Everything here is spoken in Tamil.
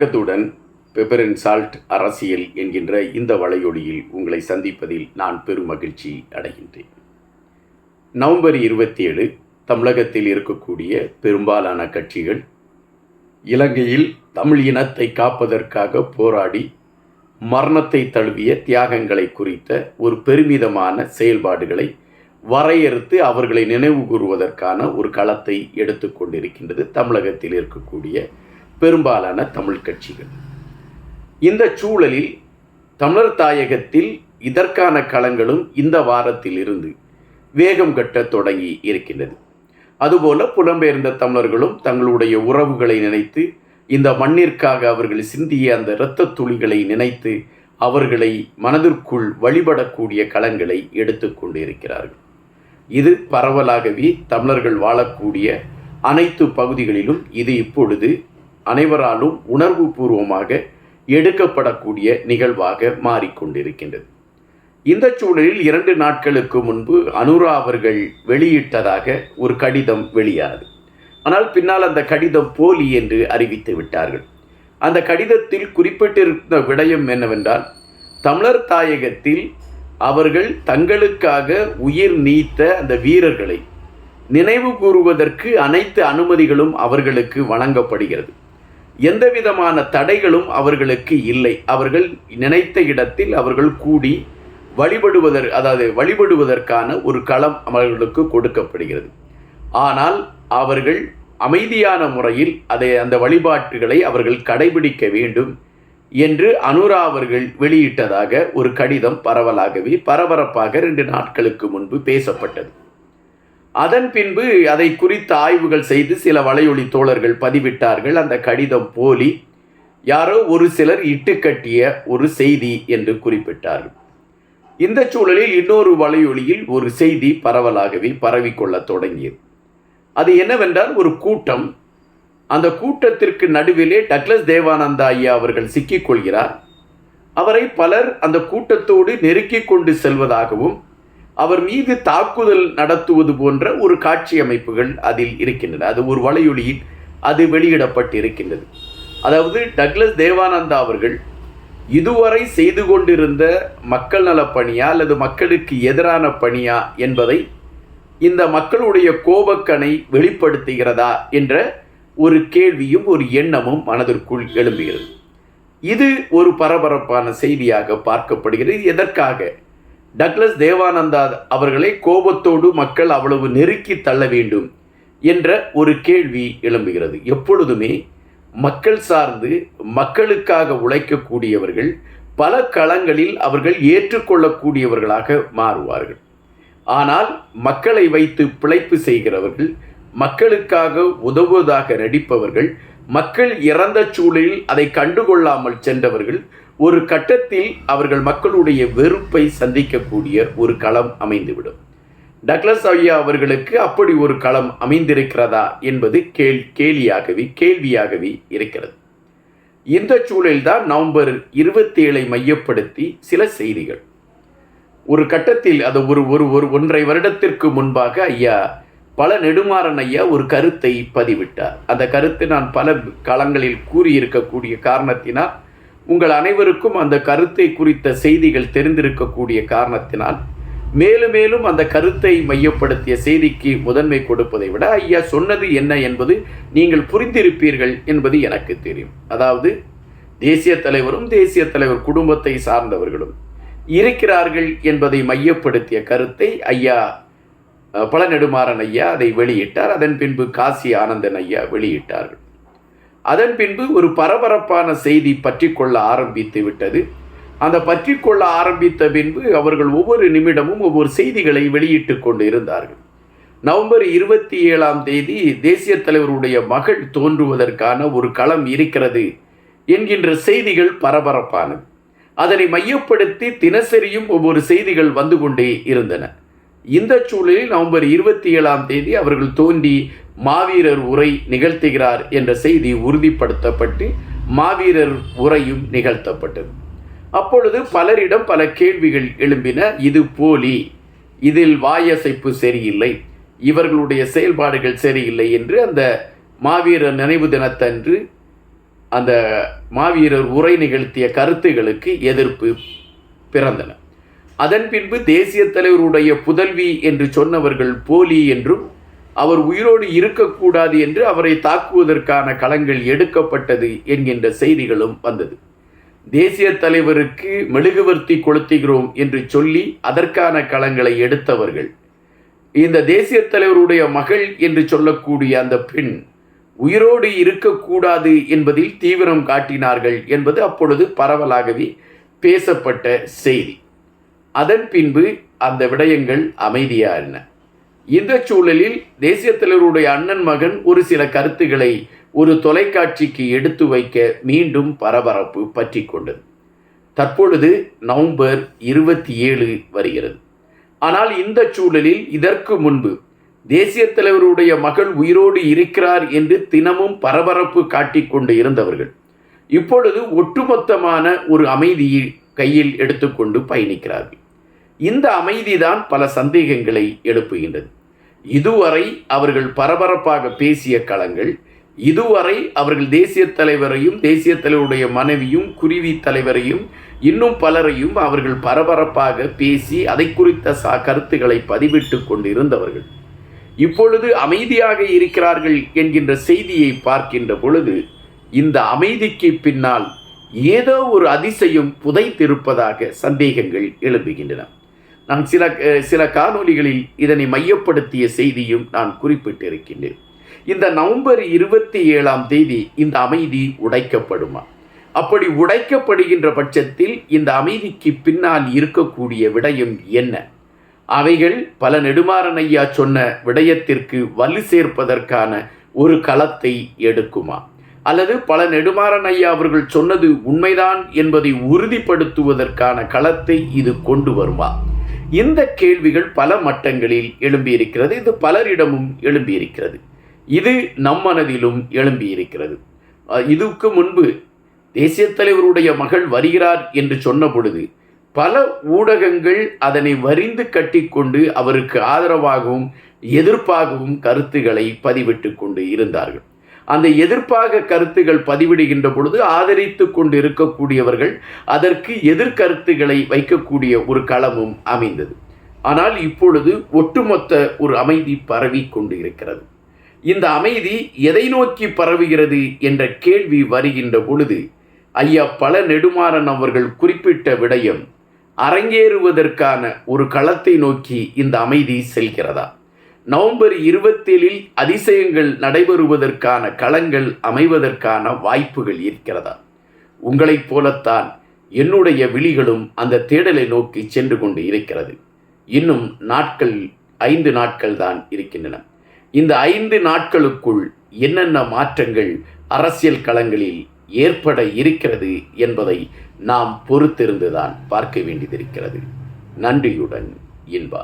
வணக்கத்துடன் பெப்பர் அண்ட் சால்ட் அரசியல் என்கின்ற இந்த வலையொலியில் உங்களை சந்திப்பதில் நான் பெரும் மகிழ்ச்சி அடைகின்றேன். நவம்பர் இருபத்தி ஏழு தமிழகத்தில் இருக்கக்கூடிய பெரும்பாலான கட்சிகள் இலங்கையில் தமிழ் இனத்தை காப்பதற்காக போராடி மரணத்தை தழுவிய தியாகங்களை குறித்த ஒரு பெருமிதமான செயல்பாடுகளை வரையறுத்து அவர்களை நினைவு கூறுவதற்கான ஒரு களத்தை எடுத்துக்கொண்டிருக்கின்றது தமிழகத்தில் இருக்கக்கூடிய பெரும்பாலான தமிழ் கட்சிகள். இந்த சூழலில் தமிழர் தாயகத்தில் இதற்கான களங்களும் இந்த வாரத்தில் இருந்து வேகம் கட்டத் தொடங்கி இருக்கின்றது. அதுபோல புலம்பெயர்ந்த தமிழர்களும் தங்களுடைய உறவுகளை நினைத்து இந்த மண்ணிற்காக அவர்கள் சிந்திய அந்த இரத்த துளிகளை நினைத்து அவர்களை மனதிற்குள் வழிபடக்கூடிய களங்களை எடுத்துக்கொண்டு இருக்கிறார்கள் இது பரவலாகவே தமிழர்கள் வாழக்கூடிய அனைத்து பகுதிகளிலும் இது இப்பொழுது அனைவராலும் உணர்வு பூர்வமாக எடுக்கப்படக்கூடிய நிகழ்வாக மாறிக்கொண்டிருக்கின்றது. இந்த சூழலில் இரண்டு நாட்களுக்கு முன்பு அனுரா அவர்கள் வெளியிட்டதாக ஒரு கடிதம் வெளியானது. ஆனால் பின்னால் அந்த கடிதம் போலி என்று அறிவித்து விட்டார்கள். அந்த கடிதத்தில் குறிப்பிட்டிருந்த விடயம் என்னவென்றால் தமிழர் தாயகத்தில் அவர்கள் தங்களுக்காக உயிர் நீத்த அந்த வீரர்களை நினைவு கூறுவதற்கு அனைத்து அனுமதிகளும் அவர்களுக்கு வழங்கப்படுகிறது. எந்த விதமான தடைகளும் அவர்களுக்கு இல்லை. அவர்கள் நினைத்த இடத்தில் அவர்கள் கூடி வழிபடுவதற் அதாவது வழிபடுவதற்கான ஒரு களம் அவர்களுக்கு கொடுக்கப்படுகிறது. ஆனால் அவர்கள் அமைதியான முறையில் அதை அந்த வழிபாட்டுகளை அவர்கள் கடைபிடிக்க வேண்டும் என்று அனுரா அவர்கள் வெளியிட்டதாக ஒரு கடிதம் பரவலாகவே பரபரப்பாக ரெண்டு நாட்களுக்கு முன்பு பேசப்பட்டது. அதன் பின்பு அதை குறித்த ஆய்வுகள் செய்து சில வலையொலி தோழர்கள் பதிவிட்டார்கள். அந்த கடிதம் போலி யாரோ ஒரு சிலர் இட்டுக்கட்டிய ஒரு செய்தி என்று குறிப்பிட்டார்கள். இந்த சூழலில் இன்னொரு வலையொலியில் ஒரு செய்தி பரவலாகவே பரவிக்கொள்ள தொடங்கியது. அது என்னவென்றால் ஒரு கூட்டம் அந்த கூட்டத்திற்கு நடுவிலே டக்ளஸ் தேவானந்தா ஐயா அவர்கள் சிக்கிக்கொள்கிறார் அவரை பலர் அந்த கூட்டத்தோடு நெருக்கிக் கொண்டு செல்வதாகவும் அவர் மீது தாக்குதல் நடத்துவது போன்ற ஒரு காட்சி அமைப்புகள் அதில் இருக்கின்றன. அது ஒரு வலையொலியில் அது வெளியிடப்பட்டு இருக்கின்றது அதாவது டக்ளஸ் தேவானந்தா அவர்கள் இதுவரை செய்து கொண்டிருந்த மக்கள் நலப் பணியா அல்லது மக்களுக்கு எதிரான பணியா என்பதை இந்த மக்களுடைய கோபக்கனை வெளிப்படுத்துகிறதா என்ற ஒரு கேள்வியும் ஒரு எண்ணமும் மனதிற்குள் எழும்புகிறது. இது ஒரு பரபரப்பான செய்தியாக பார்க்கப்படுகிறது. எதற்காக? டக்ளஸ் தேவானந்தா அவர்களை கோபத்தோடு மக்கள் அவ்வளவு நெருக்கி தள்ள வேண்டும் என்ற ஒரு கேள்வி எழும்புகிறது. எப்பொழுதுமே மக்கள் சார்ந்து மக்களுக்காக உழைக்கக்கூடியவர்கள் பல களங்களில் அவர்கள் ஏற்றுக்கொள்ளக்கூடியவர்களாக மாறுவார்கள். ஆனால் மக்களை வைத்து பிழைப்பு செய்கிறவர்கள் மக்களுக்காக உதவுவதாக நடிப்பவர்கள் மக்கள் இறந்த சூழலில் அதை கண்டுகொள்ளாமல் சென்றவர்கள் ஒரு கட்டத்தில் அவர்கள் மக்களுடைய வெறுப்பை சந்திக்கக்கூடிய ஒரு களம் அமைந்துவிடும். டக்ளஸ் ஐயா அவர்களுக்கு அப்படி ஒரு களம் அமைந்திருக்கிறதா என்பது கேள் கேலியாகவே கேள்வியாகவே இருக்கிறது. இந்த சூழலில்தான் நவம்பர் இருபத்தி ஏழை மையப்படுத்தி சில செய்திகள். ஒரு கட்டத்தில் அது ஒரு ஒரு ஒரு ஒன்றை வருடத்திற்கு முன்பாக ஐயா பல நெடுமாறன் ஐயா ஒரு கருத்தை பதிவிட்டார். அந்த கருத்தை நான் பல களங்களில் கூறியிருக்கக்கூடிய காரணத்தினால் உங்கள் அனைவருக்கும் அந்த கருத்தை குறித்த செய்திகள் தெரிந்திருக்கக்கூடிய காரணத்தினால் மேலும் மேலும் அந்த கருத்தை மையப்படுத்திய செய்திக்கு முதன்மை கொடுப்பதை விட ஐயா சொன்னது என்ன என்பது நீங்கள் புரிந்திருப்பீர்கள் என்பது எனக்கு தெரியும். அதாவது தேசிய தலைவரும் தேசிய தலைவர் குடும்பத்தை சார்ந்தவர்களும் இருக்கிறார்கள் என்பதை மையப்படுத்திய கருத்தை ஐயா பழநெடுமாறன் ஐயா அதை வெளியிட்டார். அதன் பின்பு காசி ஆனந்தன் ஐயா வெளியிட்டார்கள். அதன் பின்பு ஒரு பரபரப்பான செய்தி பற்றி கொள்ள ஆரம்பித்து விட்டது. அந்த பற்றி கொள்ள ஆரம்பித்த பின்பு அவர்கள் ஒவ்வொரு நிமிடமும் ஒவ்வொரு செய்திகளை வெளியிட்டு கொண்டு இருந்தார்கள் நவம்பர் இருபத்தி ஏழாம் தேதி தேசிய தலைவருடைய மகள் தோன்றுவதற்கான ஒரு களம் இருக்கிறது என்கின்ற செய்திகள் பரபரப்பானது. அதனை மையப்படுத்தி தினசரியும் ஒவ்வொரு செய்திகள் வந்து கொண்டே இருந்தன. இந்த சூழலில் நவம்பர் இருபத்தி ஏழாம் தேதி அவர்கள் தோன்றி மாவீரர் உரை நிகழ்த்துகிறார் என்ற செய்தி உறுதிப்படுத்தப்பட்டு மாவீரர் உரையும் நிகழ்த்தப்பட்டது. அப்பொழுது பலரிடம் பல கேள்விகள் எழும்பின இது போலி இதில் வாயசைப்பு சரியில்லை இவர்களுடைய செயல்பாடுகள் சரியில்லை என்று அந்த மாவீரர் நினைவு தினத்தன்று அந்த மாவீரர் உரை நிகழ்த்திய கருத்துகளுக்கு எதிர்ப்பு பிறந்தன. அதன் பின்பு தேசிய தலைவருடைய புதல்வி என்று சொன்னவர்கள் போலி என்றும் அவர் உயிரோடு இருக்கக்கூடாது என்று அவரை தாக்குவதற்கான களங்கள் எடுக்கப்பட்டது என்கின்ற செய்திகளும் வந்தது. தேசிய தலைவருக்கு மெழுகுவர்த்தி கொளுத்துகிறோம் என்று சொல்லி அதற்கான களங்களை எடுத்தவர்கள். இந்த தேசிய தலைவருடைய மகள் என்று சொல்லக்கூடிய அந்த பெண் உயிரோடு இருக்கக்கூடாது என்பதில் தீவிரம் காட்டினார்கள் என்பது அப்பொழுது பரவலாகவே பேசப்பட்ட செய்தி. அதன் பின்பு அந்த விடயங்கள் அமைதியாயின இந்த சூழலில் தேசிய தலைவருடைய அண்ணன் மகன் ஒரு சில கருத்துக்களை ஒரு தொலைக்காட்சிக்கு எடுத்து வைக்க மீண்டும் பரபரப்பு பற்றி கொண்டது. தற்பொழுது நவம்பர் இருபத்தி ஏழு வருகிறது. ஆனால் இந்த சூழலில் இதற்கு முன்பு தேசிய தலைவருடைய மகள் உயிரோடு இருக்கிறார் என்று தினமும் பரபரப்பு காட்டிக்கொண்டு இருந்தவர்கள். இப்பொழுது ஒட்டுமொத்தமான ஒரு அமைதியை கையில் எடுத்துக்கொண்டு பயணிக்கிறார்கள். இந்த அமைதிதான் பல சந்தேகங்களை எழுப்புகின்றது. இதுவரை அவர்கள் பரபரப்பாக பேசிய களங்கள் இதுவரை அவர்கள் தேசிய தலைவரையும் தேசிய தலைவருடைய மனைவியும் குருவி தலைவரையும் இன்னும் பலரையும் அவர்கள் பரபரப்பாக பேசி அதை குறித்த சா கருத்துக்களை பதிவிட்டு கொண்டிருந்தவர்கள். இப்பொழுது அமைதியாக இருக்கிறார்கள் என்கின்ற செய்தியை பார்க்கின்ற பொழுது இந்த அமைதிக்கு பின்னால் ஏதோ ஒரு அதிசயம் புதைத்திருப்பதாக சந்தேகங்கள் எழுப்புகின்றன நான் சில சில காணொலிகளில் இதனை மையப்படுத்திய செய்தியும் நான் குறிப்பிட்டிருக்கின்றேன். இந்த நவம்பர் இருபத்தி ஏழாம் தேதி இந்த அமைதி உடைக்கப்படுமா? அப்படி உடைக்கப்படுகின்ற பட்சத்தில் இந்த அமைதிக்கு பின்னால் இருக்கக்கூடிய விடயம் என்ன? அவைகள் பல நெடுமாறன் ஐயா சொன்ன விடயத்திற்கு வலு சேர்ப்பதற்கான ஒரு களத்தை எடுக்குமா? அல்லது பல நெடுமாறன் ஐயா அவர்கள் சொன்னது உண்மைதான் என்பதை உறுதிப்படுத்துவதற்கான களத்தை இது கொண்டு வருமா? இந்த கேள்விகள் பல மட்டங்களில் எழும்பியிருக்கிறது. இது பலரிடமும் எழும்பியிருக்கிறது. இது நம் மனதிலும் எழும்பியிருக்கிறது. இதுக்கு முன்பு தேசிய தலைவருடைய மகள் வருகிறார் என்று சொன்ன பொழுது பல ஊடகங்கள் அதனை வரிந்து கட்டிக்கொண்டு அவருக்கு ஆதரவாகவும் எதிர்ப்பாகவும் கருத்துக்களை பதிவிட்டு கொண்டு இருந்தார்கள். அந்த எதிர்ப்பாக கருத்துகள் பதிவிடுகின்ற பொழுது ஆதரித்து கொண்டு இருக்கக்கூடியவர்கள் அதற்கு எதிர்கருத்துக்களை வைக்கக்கூடிய ஒரு களமும் அமைந்தது. ஆனால் இப்பொழுது ஒட்டுமொத்த ஒரு அமைதி பரவி கொண்டு இருக்கிறது இந்த அமைதி எதை நோக்கி பரவுகிறது என்ற கேள்வி வருகின்ற பொழுது ஐயா பல நெடுமாறன் அவர்கள் குறிப்பிட்ட விடயம் அரங்கேறுவதற்கான ஒரு களத்தை நோக்கி இந்த அமைதி செல்கிறதா? நவம்பர் இருபத்தேழில் அதிசயங்கள் நடைபெறுவதற்கான களங்கள் அமைவதற்கான வாய்ப்புகள் இருக்கிறதா? உங்களைப் போலத்தான் என்னுடைய விழிகளும் அந்த தேடலை நோக்கி சென்று கொண்டு இருக்கிறது. இன்னும் நாட்கள் ஐந்து நாட்கள் தான் இருக்கின்றன. இந்த ஐந்து நாட்களுக்குள் என்னென்ன மாற்றங்கள் அரசியல் களங்களில் ஏற்பட இருக்கிறது என்பதை நாம் பொறுத்திருந்துதான் பார்க்க வேண்டியதிருக்கிறது நன்றியுடன் இன்பா.